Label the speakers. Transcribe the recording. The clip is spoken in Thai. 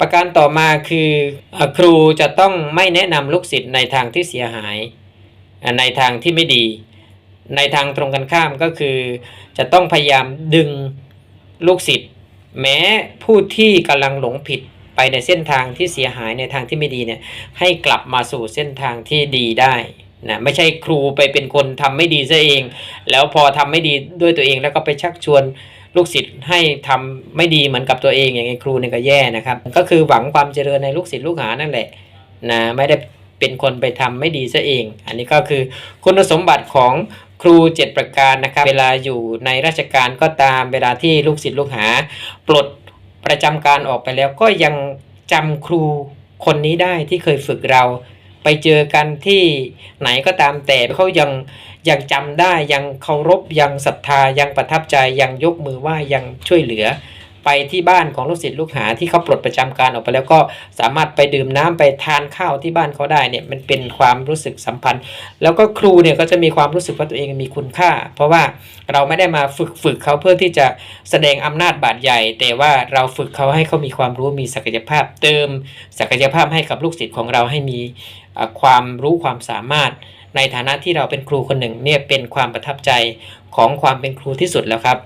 Speaker 1: ประการต่อมาคือครูจะต้องไม่แนะนำลูกศิษย์ในทางที่เสียหาย ในทางที่ไม่ดี ในทางตรงกันข้ามก็คือ จะต้องพยายามดึงลูกศิษย์แม้ผู้ที่กำลังหลงผิดไปในเส้นทางที่เสียหายในทางที่ไม่ดีเนี่ยให้กลับมาสู่เส้นทางที่ดีได้นะไม่ใช่ครูไปเป็นคนทำไม่ดีซะเอง แล้วพอทำไม่ดีด้วยตัวเองแล้วก็ไปชักชวน ลูกศิษย์ให้ทำไม่ดีเหมือนกับตัวเองอย่างไงครูนี่ก็แย่นะครับ ก็คือหวังความเจริญในลูกศิษย์ลูกหานั่นแหละนะไม่ได้เป็นคนไปทำไม่ดีซะเอง อันนี้ก็คือคุณสมบัติของครู 7 ประการนะครับ เวลาอยู่ในราชการก็ตามเวลาที่ลูกศิษย์ลูกหา ปลดประจำการออกไปแล้วก็ยังจำครูคนนี้ได้ที่เคยฝึกเรา ไปเจอกันที่ไหนก็ตามแต่เขายังยังจำได้ยังเคารพยังศรัทธายังประทับใจยังยกมือไหว้ยังช่วยเหลือ ไปที่บ้านของลูกศิษย์ลูกหาที่เขาปลดประจำการออกไปแล้วก็สามารถไปดื่มน้ำไปทานข้าวที่บ้านเขาได้เนี่ยมันเป็นความรู้สึกสัมพันธ์ แล้วก็ครูเนี่ยก็จะมีความรู้สึกว่าตัวเองมีคุณค่า เพราะว่าเราไม่ได้มาฝึกฝึกเขาเพื่อที่จะแสดงอำนาจบาดใหญ่ แต่ว่าเราฝึกเขาให้เขามีความรู้มีศักยภาพ เติมศักยภาพให้กับลูกศิษย์ของเราให้มีความรู้ความสามารถในฐานะที่เราเป็นครูคนหนึ่งเนี่ยเป็นความประทับใจของความเป็นครูที่สุดแล้วครับ